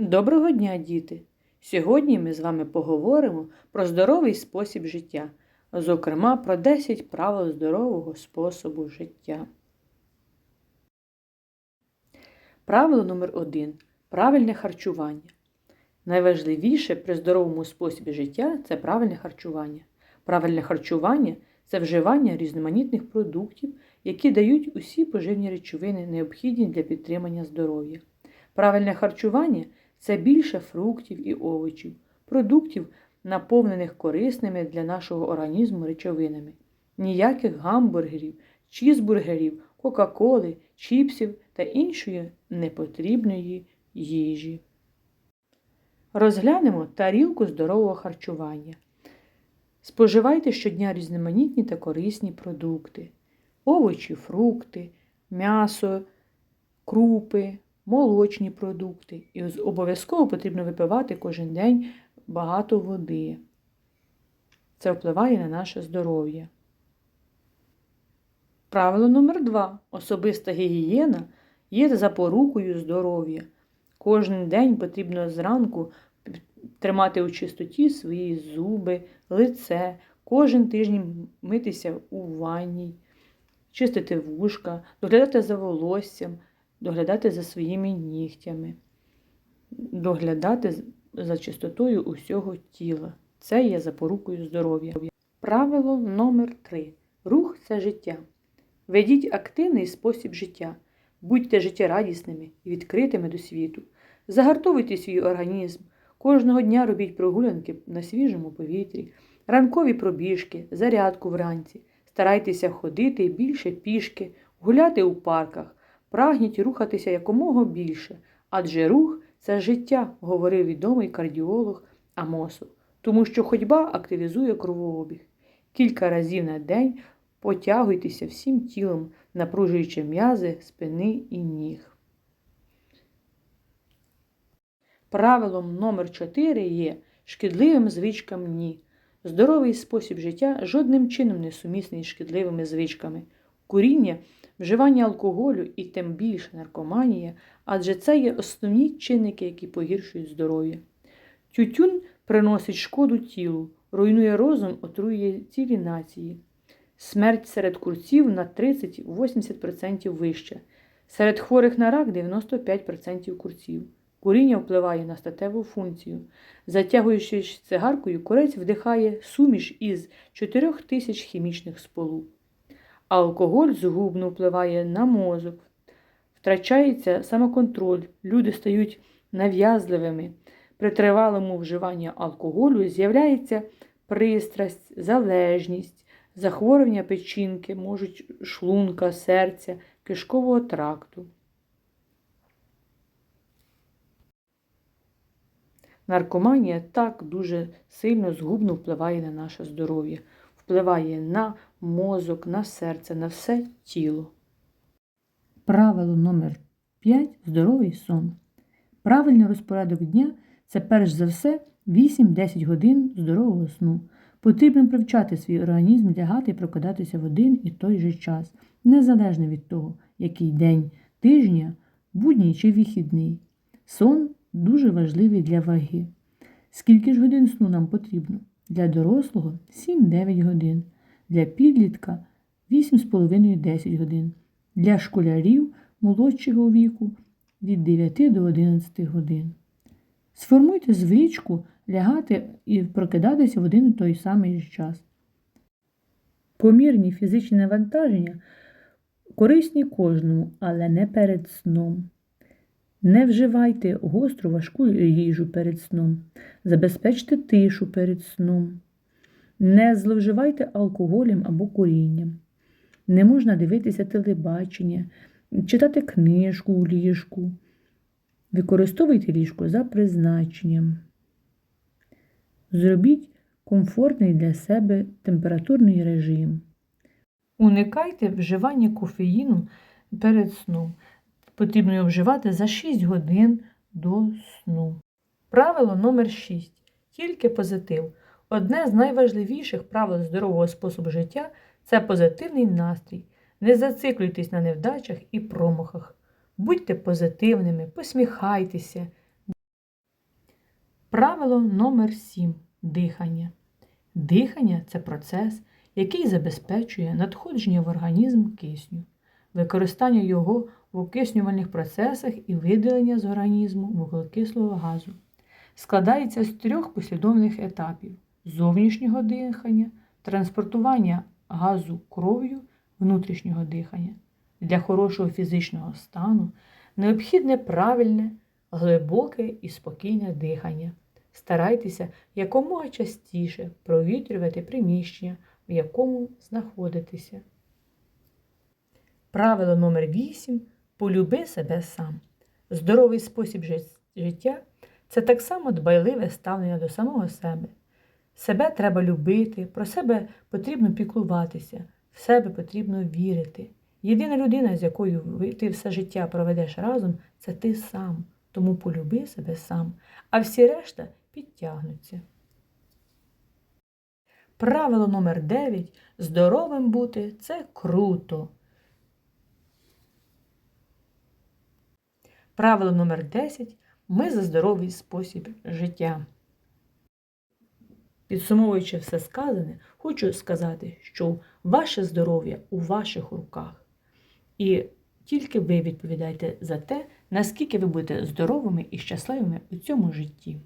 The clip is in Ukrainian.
Доброго дня, діти! Сьогодні ми з вами поговоримо про здоровий спосіб життя, зокрема про 10 правил здорового способу життя. Правило номер 1 Правильне харчування. Найважливіше при здоровому способі життя це правильне харчування. Правильне харчування це вживання різноманітних продуктів, які дають усі поживні речовини, необхідні для підтримання здоров'я. Правильне харчування це більше фруктів і овочів, продуктів, наповнених корисними для нашого організму речовинами. Ніяких гамбургерів, чізбургерів, кока-коли, чіпсів та іншої непотрібної їжі. Розглянемо тарілку здорового харчування. Споживайте щодня різноманітні та корисні продукти, овочі, фрукти, м'ясо, крупи, молочні продукти. І обов'язково потрібно випивати кожен день багато води. Це впливає на наше здоров'я. Правило номер 2 Особиста гігієна є запорукою здоров'я. Кожен день потрібно зранку тримати у чистоті свої зуби, лице, кожен тиждень митися у ванні, чистити вушка, доглядати за волоссям, доглядати за своїми нігтями, доглядати за чистотою усього тіла. Це є запорукою здоров'я. Правило номер 3 Рух це життя. Ведіть активний спосіб життя. Будьте життєрадісними і відкритими до світу. Загартовуйте свій організм. Кожного дня робіть прогулянки на свіжому повітрі, ранкові пробіжки, зарядку вранці. Старайтеся ходити більше пішки, гуляти у парках, прагніть рухатися якомога більше, адже рух це життя, говорив відомий кардіолог Амосов, тому що ходьба активізує кровообіг. Кілька разів на день потягуйтеся всім тілом, напружуючи м'язи, спини і ніг. Правилом номер 4 є шкідливим звичкам ні. Здоровий спосіб життя жодним чином не сумісний з шкідливими звичками. Куріння, вживання алкоголю і тим більше наркоманія, адже це є основні чинники, які погіршують здоров'я. Тютюн приносить шкоду тілу, руйнує розум, отруює цілі нації. Смерть серед курців на 30-80% вища. Серед хворих на рак 95% курців. Куріння впливає на статеву функцію. Затягуючи цигаркою, курець вдихає суміш із 4 тисяч хімічних сполук. Алкоголь згубно впливає на мозок, втрачається самоконтроль, люди стають нав'язливими. При тривалому вживанні алкоголю з'являється пристрасть, залежність, захворювання печінки, можуть шлунка, серця, кишкового тракту. Наркоманія так дуже сильно згубно впливає на наше здоров'я, впливає на мозок, на серце, на все тіло. Правило номер 5 здоровий сон. Правильний розпорядок дня це перш за все 8-10 годин здорового сну. Потрібно привчати свій організм лягати і прокидатися в один і той же час, незалежно від того, який день тижня, будній чи вихідний. Сон дуже важливий для ваги. Скільки ж годин сну нам потрібно? Для дорослого 7-9 годин, для підлітка 8,5-10 годин, для школярів молодшого віку від 9 до 11 годин. Сформуйте звичку лягати і прокидатися в один і той самий час. Помірні фізичні навантаження корисні кожному, але не перед сном. Не вживайте гостру важку їжу перед сном, забезпечте тишу перед сном, не зловживайте алкоголем або курінням. Не можна дивитися телебачення, читати книжку у ліжку. Використовуйте ліжко за призначенням. Зробіть комфортний для себе температурний режим. Уникайте вживання кофеїну перед сном потрібно вживати за 6 годин до сну. Правило номер 6. Тільки позитив. Одне з найважливіших правил здорового способу життя це позитивний настрій. Не зациклюйтесь на невдачах і промахах. Будьте позитивними, посміхайтеся, Правило номер 7. Дихання. Дихання це процес, який забезпечує надходження в організм кисню, використання його в окиснювальних процесах і видалення з організму вуглекислого газу. Складається з трьох послідовних етапів: зовнішнього дихання, транспортування газу кров'ю, внутрішнього дихання. Для хорошого фізичного стану необхідне правильне, глибоке і спокійне дихання. Старайтеся якомога частіше провітрювати приміщення, в якому знаходитеся. Правило номер 8. Полюби себе сам. Здоровий спосіб життя це так само дбайливе ставлення до самого себе. Себе треба любити, про себе потрібно піклуватися, в себе потрібно вірити. Єдина людина, з якою ти все життя проведеш разом, це ти сам. Тому полюби себе сам, а всі решта підтягнуться. Правило номер 9. Здоровим бути це круто. Правило номер 10. Ми за здоровий спосіб життя. Підсумовуючи все сказане, хочу сказати, що ваше здоров'я у ваших руках. І тільки ви відповідаєте за те, наскільки ви будете здоровими і щасливими у цьому житті.